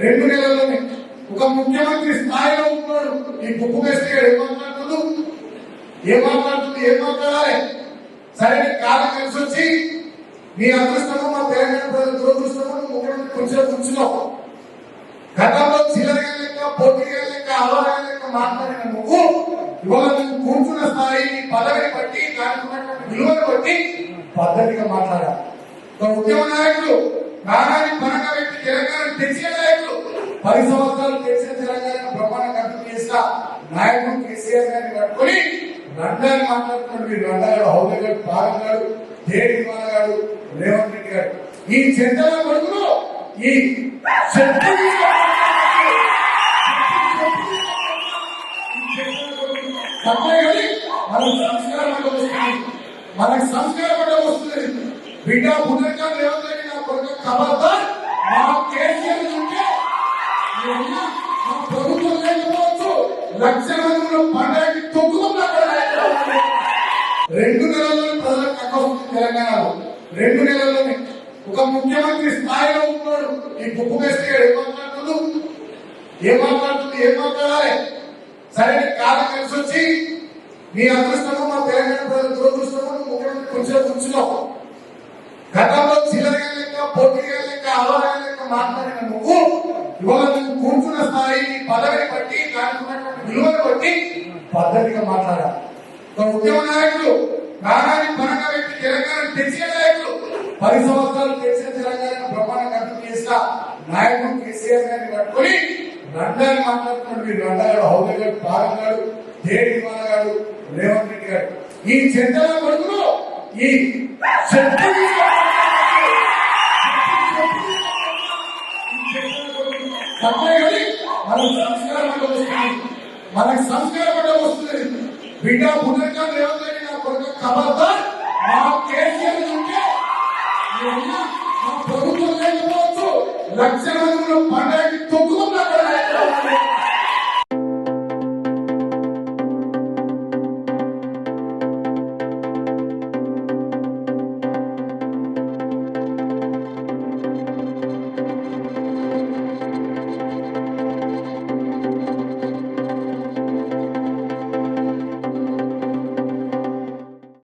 రెండు నెలల్లోనే ఒక ముఖ్యమంత్రి స్థాయిలో ఉన్నాడు ఈ గుప్పు మేస్త్రి గారు ఏం మాట్లాడుతుంది ఏం మాట్లాడుతుంది ఏం మాట్లాడాలి? సరే కాలం కలిసి వచ్చి నీ అదృష్టము మా తెలంగాణ ప్రజల దురదృష్టము ముఖ్యమంత్రి కొంచెం కూర్చున్నావు. గతంలో చిల్లరగా లెక్క పోటీగా లెక్క అలవగా లెక్క మాట్లాడిన నువ్వు ఇవాళ నువ్వు కూర్చున్న స్థాయి పదవిని బట్టి దానికి విలువను బట్టి పద్ధతిగా మాట్లాడాలి. ఒక ఉద్యమ నాయకులు నారాయణ పరంగా పెట్టి తెలంగాణ తెచ్చిన నాయకులు. పది సంవత్సరాలు తెచ్చిన తెలంగాణ బ్రహ్మాండంగా అభివృద్ధి చేసిన నాయకుడు కేసీఆర్ గారిని పట్టుకొని రండాన్ని మాట్లాడుతున్నాడు. మీరు రండాడు హౌదగాడు పాలగాడు దేడి గారు రేవంత్ రెడ్డి గారు. ఈ చెంతల కొడుకులు ఈ చెట్టు మనకు సంస్కారం వస్తుంది. మనకు సంస్కారం వస్తుంది. బిడ్డ పునర్గా లేకపోవచ్చు పండగకి తొక్కుకుండా రెండు నెలల్లో ప్రజలకు కక్కవస్తుంది తెలంగాణలో. రెండు నెలల్లోనే. ఒక ముఖ్యమంత్రి స్థాయిలో ఉన్నాడు. ఈ బుక్ మేస్త్రి ఏం మాట్లాడుతుంది ఏం మాట్లాడుతుంది ఏం మాట్లాడాలి? సరే కాలం కలిసి వచ్చి మీ అదృష్టము మా తెలంగాణ ప్రజల దురదృష్టము ముఖ్యమంత్రి కొంచెం కూర్చున్నావు గతంలో చిల్లరగా లెక్క పోటీగా లెక్క అలవాటు లెక్క మాట్లాడిన నువ్వు ఇవాళ నువ్వు పదవిని బట్టి దానికి ఉన్నటువంటి విలువను బట్టి పద్ధతిగా మాట్లాడాలి. ఉద్యమ నాయకులు నానాన్ని పరంగా వ్యక్తి తెలంగాణ తెచ్చిన నాయకులు పది సంవత్సరాలు తెచ్చిన తెలంగాణ బ్రహ్మాండంగా అభివృద్ధి చేసిన నాయకుడు కేసీఆర్ గారిని పట్టుకొని రండాన్ని మాట్లాడుతున్నాడు మీరు రండాడు హౌదగాడు పాలగాడు దేడి గారు రేవంత్ రెడ్డి గారు. ఈ చెంతల కొడుకులు ఈ చెట్టు మనకు సంస్కారం అంటే వస్తుంది. మనకు సంస్కారం అంటే వస్తుంది. బిడ్డ పునర్కాలు రేవంత్ నా కొడుకు ఖబర్దార్ మా కేసీఆర్ ఉంటే మా ప్రభుత్వం లేకపోవచ్చు. లక్ష మందిలో పండగ